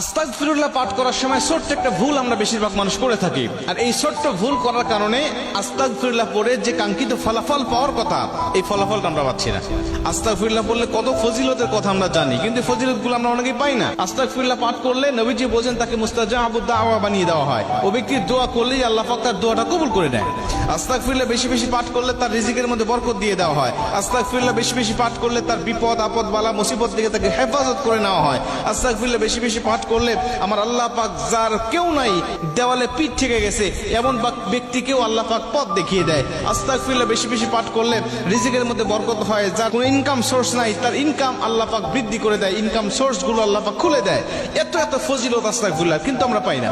আস্তাক ফিরুল্লাহ পাঠ করার সময় ছোট্ট একটা ভুল আমরা বেশিরভাগ মানুষ করে থাকি। আর এই ছোট্ট ভুল করার কারণে আস্তাকফিরুল্লাহ পড়ে যে কাঙ্ক্ষিত ফলাফল পাওয়ার কথা, এই ফলাফলটা আমরা পাচ্ছি না। কত ফজিলতের কথা আমরা জানি, কিন্তু আমরা অনেকেই পাই না। আস্তাকফিরুল্লাহ পাঠ করলে নবীজি তাকে মুস্তাজা আবুদ্দা আওয়া বানিয়ে দেওয়া হয়। ও ব্যক্তির দোয়া করলেই আল্লাহ পাক তার দোয়াটা কবুল করে নেয়। আস্তাকফিরুল্লাহ বেশি বেশি পাঠ করলে তার রিজিকের মধ্যে বরকত দিয়ে দেওয়া হয়। আস্তাক ফিরুল্লাহ বেশি বেশি পাঠ করলে তার বিপদ, আপদ, বালা, মুসিবত থেকে তাকে হেফাজত করে নেওয়া হয়। আস্তাক ফিরুল্লাহ বেশি বেশি পাঠ করলে আমার আল্লাহ পাক যার কেউ নাই, দেওয়ালে পিঠ ঠেকে গেছে। এমন ব্যক্তিকেও আল্লাহ পাক পথ দেখিয়ে দেয়। আস্তাকফিল্লা বেশি বেশি পাঠ করলে রিজিকের মধ্যে বরকত হয়। যার কোনো ইনকাম সোর্স নাই, তার ইনকাম আল্লাহ পাক বৃদ্ধি করে দেয়। ইনকাম সোর্সগুলো আল্লাহ পাক খুলে দেয়। এত এত ফজিলত আস্তাক ফিরুল্লাহ কিন্তু আমরা পাই না।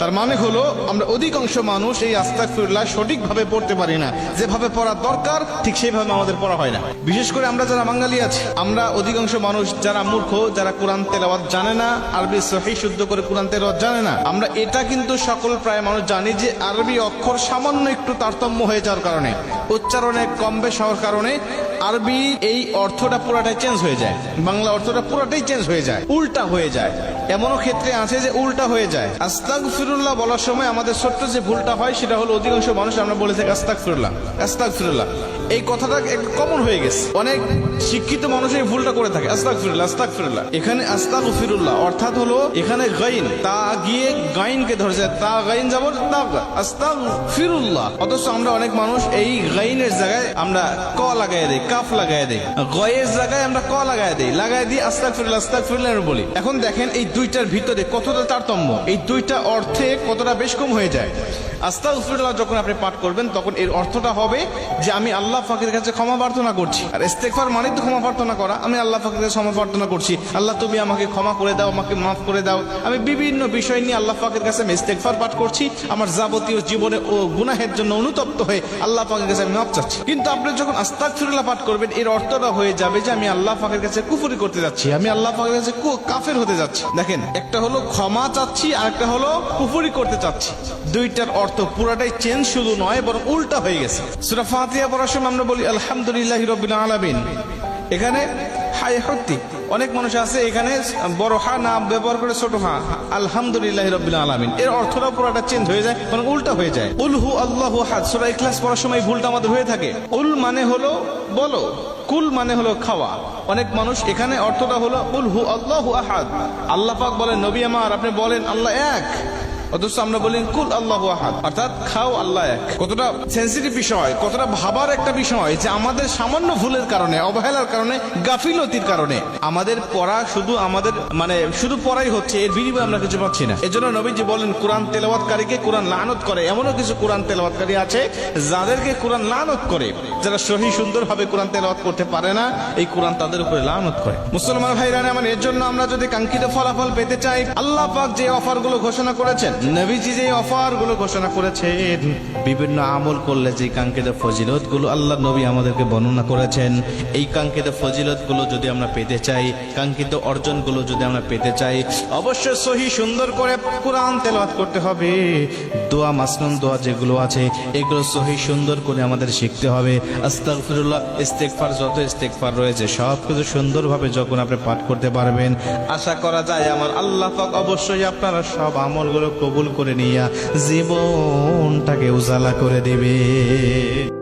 তার মানে হলো, আমরা অধিকাংশ মানুষ এই আস্তাকফিরুল্লাহ সঠিকভাবে পড়তে পারি না। যেভাবে পড়া দরকার, ঠিক সেইভাবে আমাদের পড়া হয় না। বিশেষ করে আমরা যারা বাঙালি আছি, আমরা অধিকাংশ মানুষ যারা মূর্খ, যারা কোরআন তেলাওয়াত জানে না, আরবি সহি শুদ্ধ করে কোরআন তেলাওয়াত জানে না, আমরা এটা কিন্তু সকল প্রায় মানুষ জানি যে আরবি অক্ষর সামান্য একটু তারতম্য হয়ে যাওয়ার কারণে, উচ্চারণে কম বেশ হওয়ার কারণে আরবি এই অর্থটা পুরাটাই চেঞ্জ হয়ে যায়। বাংলা অর্থটা পুরাটাই চেঞ্জ হয়ে যায়। উল্টা হয়ে যায়। এমনও ক্ষেত্রে আছে যে উল্টা হয়ে যায়। আস্তাক ফিরুল্লাহ বলার সময় আমাদের ছোট্ট যে ভুলটা হয়, সেটা হলো অধিকাংশ মানুষ আমরা বলে থাকি আস্তাক ফিরুল্লাহ আস্তাক ফিরুল্লাহ এই কথাটা কমন হয়ে গেছে। অনেক শিক্ষিত মানুষ এই ভুলটা করে থাকে। আস্তাক ফিরুল্লাহ আস্তাক ফিরুল্লাহ এখানে আস্তাক ফিরুল্লাহ অর্থাৎ হলো এখানে গাইন, তা গিয়ে গাইনকে ধরেছে। তা গাইন যাব তাক আস্তাক ফিরুল্লাহ অথচ আমরা অনেক মানুষ এই গাইনের জায়গায় আমরা ক লাগাই দেই। কাফ লাগাই দেয় গয়ের জায়গায় আমরা ক লাগাই দেই। লাগাই দিয়ে আস্তাক ফিরল আস্তাক ফিরলে বলি। এখন দেখেন এই দুইটার ভিতরে কতটা তারতম্য। এই দুইটা অর্থে কতটা বেশ কম হয়ে যায়। আস্তাগফিরুল্লাহ যখন আপনি পাঠ করবেন, তখন এর অর্থটা হবে যে আমি আল্লাহ ফাকের কাছে ক্ষমা প্রার্থনা করছি। আর ইস্তেগফার মানে তো ক্ষমা প্রার্থনা করা। আমি আল্লাহ ফাকের কাছে ক্ষমা প্রার্থনা করছি। আল্লাহ, তুমি আমাকে ক্ষমা করে দাও, আমাকে মাফ করে দাও। আমি বিভিন্ন বিষয় নিয়ে আল্লাহ পাকের কাছে আমি ইস্তেগফার পাঠ করছি। আমার যাবতীয় জীবনে ও গুনাহের জন্য অনুতপ্ত হয়ে আল্লাহ পাকের কাছে আমি মাফ চাচ্ছি। কিন্তু আপনি যখন আস্তাগফিরুল্লাহ পাঠ করবেন, এর অর্থটা হয়ে যাবে যে আমি আল্লাহ পাকের কাছে কুফুরি করতে যাচ্ছি। আমি আল্লাহ পাকের কাছে কাফের হতে যাচ্ছি। দেখেন, একটা হলো ক্ষমা চাচ্ছি আর একটা হলো কুফুরি করতে চাচ্ছি। দুইটার অর্থ পুরাটাই চেঞ্জ, শুধু নয়, বরং উল্টা হয়ে গেছে। সুরা ফাতিয়া পড়ার সময় আমরা বলি, আলহামদুলিল্লাহ রবিল আলামিন। এখানে হাই হত্যি অনেক মানুষ আছে, এখানে বড় হা না ব্যবহার করে ছোট হা। আলহামদুলিল্লাহ রবিল আলামিন। এর অর্থটা পুরোটা চেঞ্জ হয়ে যায় মানে উল্টা হয়ে যায়। উলহু আল্লাহ হাদ সুরা ইখলাস পড়ার সময় ভুলটা আমাদের হয়ে থাকে। উল মানে হলো বলো, কুল মানে হলো খাওয়া। অনেক মানুষ এখানে অর্থটা হলো উলহু আল্লাহ আহাদ। আল্লাহ পাক বলেন, নবী আমার, আপনি বলেন, আল্লাহ এক। অথচ আমরা বলি, কুল আল্লাহ আহাদ। অর্থাৎ খাও আল্লাহ এক। কতটা সেন্সিটিভ বিষয়, কতটা ভাবার একটা বিষয় যে আমাদের সামান্য ভুলের কারণে, অবহেলার কারণে, গাফিলতির কারণে আমাদের পড়া শুধু আমাদের মানে শুধু পড়াই হচ্ছে, এর বিনিময়ে আমরা কিছু পাচ্ছি না। এজন্য নবীজি বলেন, কোরআন তেলাওয়াতকারীকে কোরআন লানত করে। এমনও কিছু কোরআন তেলাওয়াতকারী আছে যাদেরকে কোরআন লানত করে। যারা সহি, সুন্দরভাবে কোরআন তেলাওয়াত করতে পারে না, এই কোরআন তাদের উপরে লানত করে। মুসলমান ভাইরা আমার এর জন্য আমরা যদি কাঙ্ক্ষিত ফলাফল পেতে চাই, আল্লাহ পাক যে অফারগুলো ঘোষণা করেছেন নবীজি যে অফারগুলো ঘোষণা করেছেন, বিভিন্ন আমল করলে যে কাঙ্ক্ষিত ফজিলতগুলো আল্লাহ নবী আমাদেরকে বর্ণনা করেছেন, এই কাঙ্ক্ষিত ফজিলতগুলো যদি আমরা পেতে চাই, কাঙ্ক্ষিত অর্জনগুলো যদি আমরা পেতে চাই, অবশ্যই সহি সুন্দর করে কোরআন তেলাওয়াত করতে হবে। দোয়া মাসনুন দোয়া যেগুলো আছে, এগুলো সহি সুন্দর করে আমাদের শিখতে হবে। আস্তাগফিরুল্লাহ, ইস্তেগফার, যত ইস্তেগফার রয়েছে সব কিছু সুন্দরভাবে যখন আপনি পাঠ করতে পারবেন, আশা করা যায় আমার আল্লাহ পাক অবশ্যই আপনারা সব আমলগুলো কবুল করে নিয়া জীবনটাকে উজালা করে দেবে।